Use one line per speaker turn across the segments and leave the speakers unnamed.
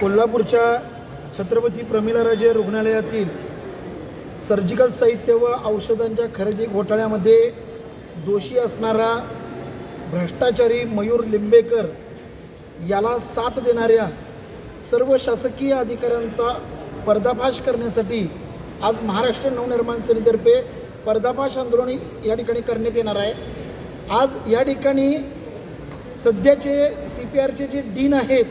कोल्हापूरच्या छत्रपती प्रमिलाराजे रुग्णालयातील सर्जिकल साहित्य व औषधांच्या खरेदी घोटाळ्यामध्ये दोषी असणारा भ्रष्टाचारी मयूर लिंबेकर याला साथ देणाऱ्या सर्व शासकीय अधिकाऱ्यांचा पर्दाफाश करण्यासाठी आज महाराष्ट्र नवनिर्माण सेनेतर्फे पर्दाफाश आंदोलन या ठिकाणी करण्यात येणार आहे. आज या ठिकाणी सध्याचे सी पी आरचे जे डीन आहेत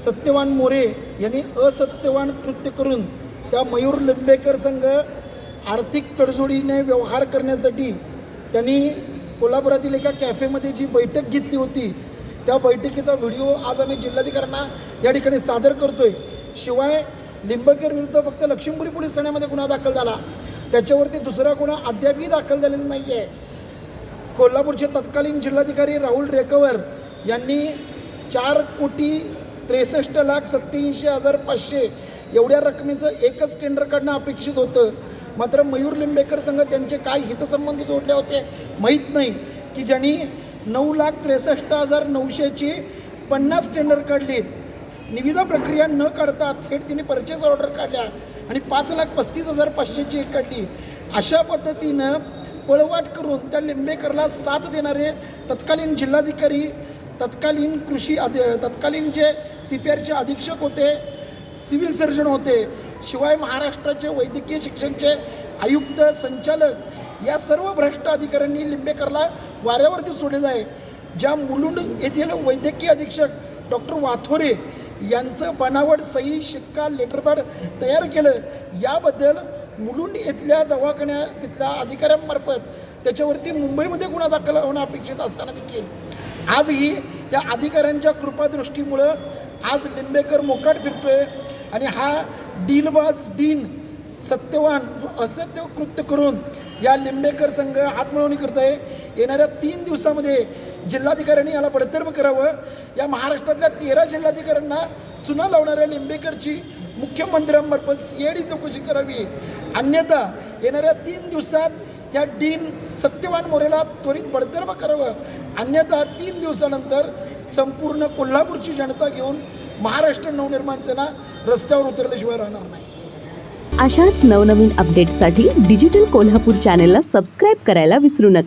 सत्यवान मोरे यांनी असत्यवान कृत्य करून त्या मयूर लिंबेकर संघ आर्थिक तडजोडीने व्यवहार करण्यासाठी त्यांनी कोल्हापुरातील एका कॅफेमध्ये जी बैठक घेतली होती त्या बैठकीचा व्हिडिओ आज आम्ही जिल्हाधिकाऱ्यांना या ठिकाणी सादर करतोय. शिवाय लिंबेकर विरुद्ध फक्त लक्ष्मीपुरी पोलीस ठाण्यामध्ये गुन्हा दाखल झाला. त्याच्यावरती दुसरा गुन्हा अद्यापही दाखल झालेला नाही आहे कोल्हापूरचे तत्कालीन जिल्हाधिकारी राहुल रेकवर यांनी चार कोटी त्रेसष्ट लाख सत्याऐंशी हजार पाचशे. एवढ्या रकमेचं एकच टेंडर काढणं अपेक्षित होतं. मात्र मयूर लिंबेकर संघ त्यांचे काय हितसंबंध जोडले होते माहीत नाही. की ज्यांनी नऊ लाख त्रेसष्ट हजार नऊशेची पन्नास टेंडर काढली. निविदा प्रक्रिया न काढता थेट तिने परचेस ऑर्डर काढल्या आणि पाच लाख पस्तीस हजार पाचशेची एक काढली. अशा पद्धतीनं पळवाट करून त्या लिंबेकरला साथ देणारे तत्कालीन जिल्हाधिकारी तत्कालीन कृषी अधि तत्कालीन जे सी पी आरचे अधीक्षक होते सिव्हिल सर्जन होते शिवाय महाराष्ट्राचे वैद्यकीय शिक्षणचे आयुक्त संचालक या सर्व भ्रष्ट अधिकाऱ्यांनी लिंबेकरला वाऱ्यावरती सोडलेलं आहे. ज्या मुलुंड येथील वैद्यकीय अधीक्षक डॉक्टर वाथोरे यांचं बनावट सही शिक्का लेटरपॅड तयार केलं याबद्दल मुलुंड येथल्या दवाखान्या तिथल्या अधिकाऱ्यांमार्फत त्याच्यावरती मुंबईमध्ये गुन्हा दाखल होणं अपेक्षित असताना देखील. आजही या अधिकाऱ्यांच्या कृपादृष्टीमुळं आज लिंबेकर मोकाट फिरतोय आणि हा डीलबाज डीन सत्यवान जो असत्य कृत्य करून या लिंबेकर संघ हातमिळवणी करत आहे येणाऱ्या तीन दिवसामध्ये जिल्हाधिकाऱ्यांनी याला बडतर्फ करावं. या महाराष्ट्रातल्या तेरा जिल्हाधिकाऱ्यांना चुना लावणाऱ्या लिंबेकरची मुख्यमंत्र्यांमार्फत सी ए डी चौकशी करावी. अन्यथा येणाऱ्या तीन दिवसात या डीन सत्यवान मोरेला त्वरित बडतर्फ करावं. अन्यथा तीन दिवसानंतर संपूर्ण कोल्हापूरची जनता घेऊन महाराष्ट्र नवनिर्माण सेना रस्त्यावर उतरल्याशिवाय राहणार नाही.
अशाच नवनवीन अपडेट्ससाठी डिजिटल कोल्हापूर चॅनेलला सबस्क्राईब करायला विसरू नका.